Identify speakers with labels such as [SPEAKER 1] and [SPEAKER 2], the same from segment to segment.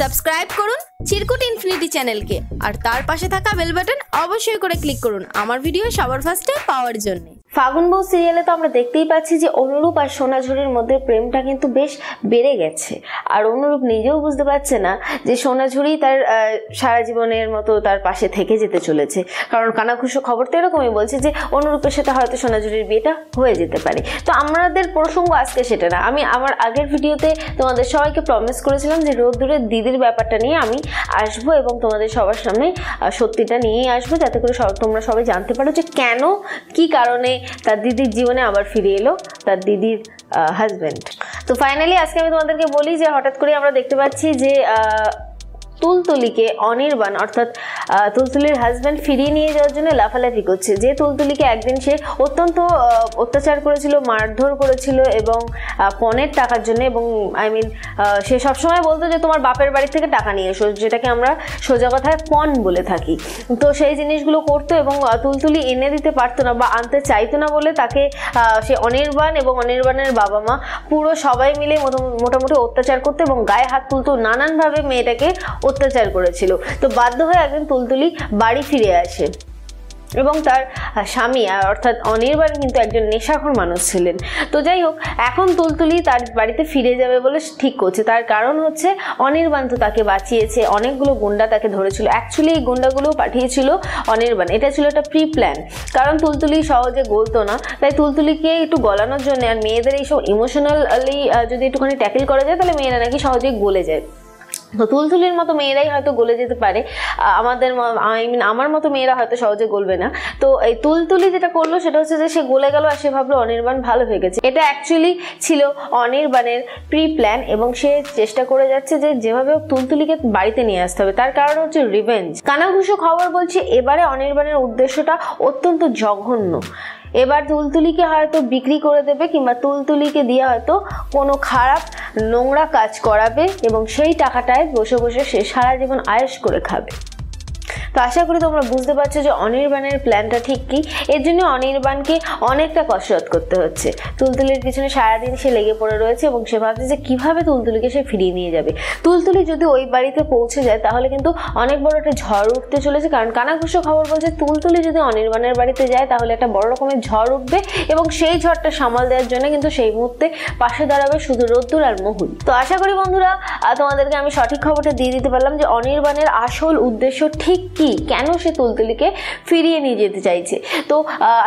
[SPEAKER 1] Subscribe করুন চিরকুট infinity চ্যানেলকে। আর তার পাশে থাকা বেল বাটন অবশ্যই করে ক্লিক করুন। আমার ভিডিও সবার ফার্স্টে পাওয়ার জন্য।
[SPEAKER 2] ফাগুন বউ সিরিয়ালে তো আমরা দেখতেই পাচ্ছি যে অনুরূপ আর সোনাঝুরির মধ্যে প্রেমটা কিন্তু বেশ বেড়ে গেছে। আর অনুরূপ নিজেও বুঝতে পারছে না যে সোনাঝুরি তার সারা জীবনের মতো তার পাশে থেকে যেতে চলেছে। কারণ কানাঘুষো খবর তো এরকমই বলছে যে অনুরূপের সাথে হয়তো সোনাঝুরির বিয়েটা হয়ে যেতে পারে। তো আমাদের প্রসঙ্গ আজকে সেটা না। আমি আমার আগের ভিডিওতে তোমাদের সবাইকে প্রমিস করেছিলাম যে রোদ্দুরের দিদির ব্যাপারটা নিয়ে আমি আসব এবং তোমাদের সবার সামনে সত্যিটা নিয়েই আসব। যাতে করে তোমরা সবাই জানতে পারো যে কেন, কি কারণে তার দিদির জীবনে আবার ফিরে এলো, তার দিদির হাজব্যান্ড তো ফাইনালি আজকে আমি তোমাদেরকে বলি যে হঠাৎ করে আমরা দেখতে পাচ্ছি যে তুলতুলিকে অনির্বাণ, অর্থাৎ তুলতুলির হাজব্যান্ড ফিরিয়ে নিয়ে যাওয়ার জন্য লাফালাফি করছে। যে তুলতুলিকে একদিন সে অত্যন্ত অত্যাচার করেছিল, মারধর করেছিল এবং পণের টাকার জন্য এবং আই মিন সে সবসময় বলতো যে তোমার বাপের বাড়ি থেকে টাকা নিয়ে এসো, যেটাকে আমরা সোজা কথায় পণ বলে থাকি। তো সেই জিনিসগুলো করতো এবং তুলতুলি এনে দিতে পারতো না বা আনতে চাইতো না বলে তাকে সে অনির্বাণ এবং অনির্বাণের বাবা মা পুরো সবাই মিলে মোটামুটি অত্যাচার করতো এবং গায়ে হাত তুলতো নানানভাবে মেয়েটাকে অত্যাচার করেছিল। তো বাধ্য হয়ে একদিন তুলতুলি বাড়ি ফিরে আসে এবং তার স্বামী, অর্থাৎ অনির্বাণ কিন্তু একজন নেশাখোর মানুষ ছিলেন। তো যাই হোক, এখন তুলতুলি তার বাড়িতে ফিরে যাবে বলে ঠিক করছে। তার কারণ হচ্ছে অনির্বাণ তো তাকে বাঁচিয়েছে, অনেকগুলো গুন্ডা তাকে ধরেছিল। অ্যাকচুয়ালি এই গুন্ডাগুলো পাঠিয়েছিল অনির্বাণ এটা ছিল একটা প্রি প্ল্যান কারণ তুলতুলি সহজে গলতো না। তাই তুলতুলিকে একটু গলানোর জন্য আর মেয়েদের এইসব ইমোশনালি যদি একটুখানি ট্যাকেল করা যায়, তাহলে মেয়েরা নাকি সহজেই গলে যায়। তো তুলতুলির মতো মেয়েরাই হয়তো গলে যেতে পারে। আমাদের আই মিন আমার মতো মেয়েরা হয়তো সহজে গলবে না। তো এই তুলতুলি যেটা করল সেটা হচ্ছে যে সে গলে গেল আর সে ভাবলো অনির্বাণ ভালো হয়ে গেছে। এটা অ্যাকচুয়ালি ছিল অনির্বাণের প্রি প্ল্যান এবং সে চেষ্টা করে যাচ্ছে যে যেভাবে তুলতুলিকে বাড়িতে নিয়ে আসতে হবে। তার কারণ হচ্ছে রিভেঞ্জ কানাঘুষো খবর বলছে, এবারে অনির্বাণের উদ্দেশ্যটা অত্যন্ত জঘন্য। এবার তুলতুলিকে হয়তো বিক্রি করে দেবে কিংবা তুলতুলিকে দিয়ে হয়তো কোনো খারাপ নোংরা কাজ করাবে এবং সেই টাকাটায় বসে বসে সে সারা জীবন আয়েস করে খাবে। তো আশা করি তোমরা বুঝতে পারছ যে অনির্বাণের প্ল্যানটা ঠিক কি? এর জন্য অনির্বাণকে অনেকটা কসরত করতে হচ্ছে। তুলতুলির পিছনে সারাদিন সে লেগে পড়ে রয়েছে এবং সে ভাবছে যে কীভাবে তুলতুলিকে সে ফিরিয়ে নিয়ে যাবে। তুলতুলি যদি ওই বাড়িতে পৌঁছে যায়, তাহলে কিন্তু অনেক বড় একটা ঝড় উঠতে চলেছে। কারণ কানাঘুষো খবর বলছে, তুলতুলি যদি অনির্বাণের বাড়িতে যায়, তাহলে একটা বড় রকমের ঝড় উঠবে এবং সেই ঝড়টা সামাল দেওয়ার জন্য কিন্তু সেই মুহূর্তে পাশে দাঁড়াবে শুধু রোদ্দুর আর মহুল। তো আশা করি বন্ধুরা তোমাদেরকে আমি সঠিক খবরটা দিয়ে দিতে পারলাম যে অনির্বাণের আসল উদ্দেশ্য ঠিক কি? কেন সে তুলতুলিকে ফিরিয়ে নিয়ে যেতে চাইছে? তো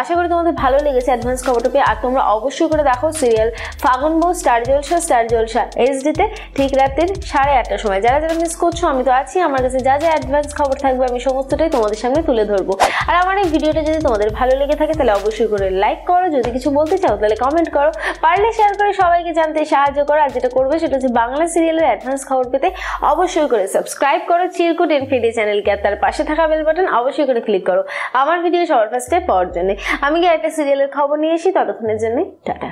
[SPEAKER 2] আশা করি তোমাদের ভালো লেগেছে অ্যাডভান্স খবরটা পেয়ে আর তোমরা অবশ্যই করে দেখো সিরিয়াল ফাগুন বউ, স্টার জলসা স্টার জলসা এইচডিতে ঠিক রাতের সাড়ে আটটার সময়। যারা যারা মিস করছ, আমি তো আছি। আমার কাছে যা যা অ্যাডভান্স খবর থাকবে, আমি সমস্তটাই তোমাদের সামনে তুলে ধরবো। আর আমার এই ভিডিওটা যদি তোমাদের ভালো লেগে থাকে, তাহলে অবশ্যই করে লাইক করো। যদি কিছু বলতে চাও, তাহলে কমেন্ট করো। পারলে শেয়ার করে সবাইকে জানতে সাহায্য করো। আর যেটা করবে, সেটা হচ্ছে বাংলা সিরিয়ালের অ্যাডভান্স খবর পেতে অবশ্যই করে সাবস্ক্রাইব করো। চিরকুট ইনফিডি চ্যানেলকে আর তার পাশে থাকা বেল বাটন অবশ্যই করে ক্লিক করো। আমার ভিডিও সবার ফার্স্টে পাওয়ার জন্য। আমি গিয়ে একটা সিরিয়ালের খবর নিয়ে এসি ততক্ষণের জন্য, টাটা।